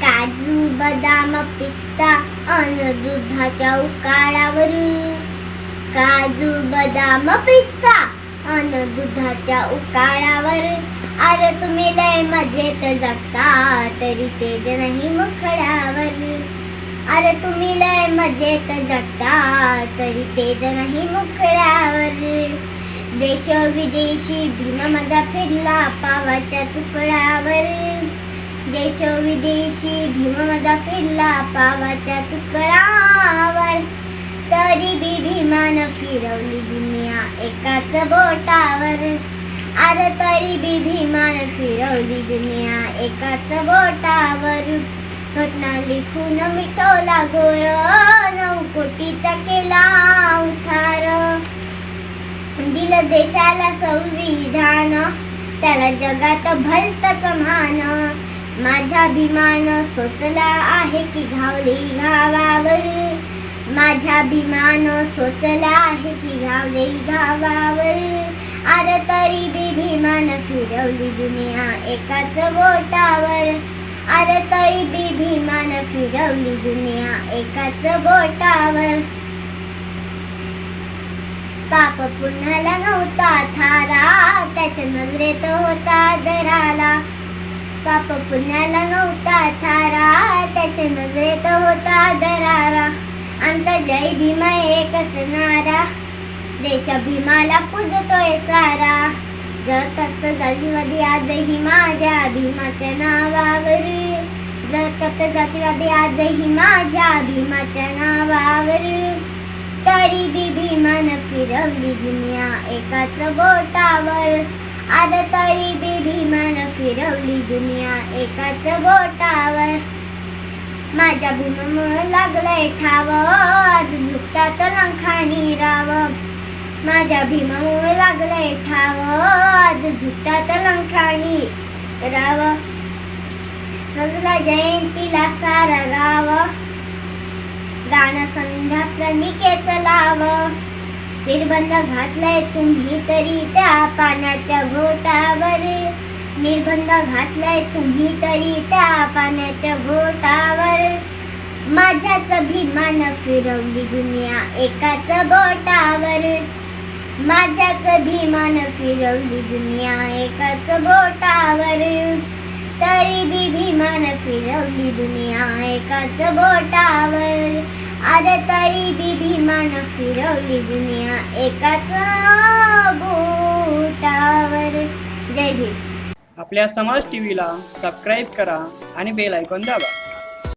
काजू बदाम पिस्ता अन दुधाच्या उकाळावर काजू बदाम पिस्ता अन दुधाच्या उकाळावर अरे तुम्ही लय मजेत जगता तरी तेज नाही मुखड्यावर अरे तुम्ही लय मजेत जगता तरी तेज नाही मुकड्यावर देश विदेशी भीम माझा फिरला पावाच्या तुकड्यावर. देश विदेशी भीम माझा फिरला पावाच्या तुकड्यावर. तरी बी भीमान फिरवली दुनिया एकाच बोटावर. अरे तरी बी भीमान फिरवली दुनिया एकाच बोटावर. घटना लिखून मिटवला घोर. नऊ कोटीचा केला उठार. दिलं देशाला संविधान. त्याला जगात भलतच मान. माझा अभिमान सोचला आहे की घावली घावावर. माझा अभिमान सोचला आहे की घावली घावावर. अरे तरी बी भीमान फिरवली दुनिया एकाच बोटावर. अरे तरी बी भीमान फिरवली दुनिया एकाच बोटावर. पाप पुण्याला नव्हता थारा त्याच्या नजरेत होता दराला. पाप पुण्याला नव्हता थारा त्याच्या नजरेत होता दरारा आमचा जय भीमा एकच नारा देश भीमाला पूजतोय सारा. जगत जातीवादी आजही माझ्या भीमाच्या नावावर. जगत जातीवादी आजही माझ्या भीमाच्या नावावर. तरी बी भीमान फिरवली दुनिया एकाच बोटावर. अरे तरी बी भीमान फिरवली दुनिया एकाच बोटावर. माझ्या भीमामुळे लागलंय ठाव आज झुकतात लंखानी राव. माझ्या भीमामुळे लागलंय ठाव. आज झुकतात लंखानी राव सजला जयंतीला सारा गाव गाणं संध्यातलं निकेच लाव. निर्बंध घातलाय तुम्ही तरी त्या पाण्याच्या घोटावर. निर्बंध घातलाय तुम्ही तरी त्या पाण्याच्या घोटावर. माझ्याच भीमान फिरवली दुनिया एकाच बोटावर. माझ्याच भीमान फिरवली दुनिया एकाच बोटावर. तरी बी भीमान फिरवली दुनिया एकाच बोटावर. अरे तरी बी भीमान फिरवली दुनिया एकाच बोटावर. जय भीम. आपल्या समाज टीव्हीला सबस्क्राईब करा आणि बेल ऐकून दाबा.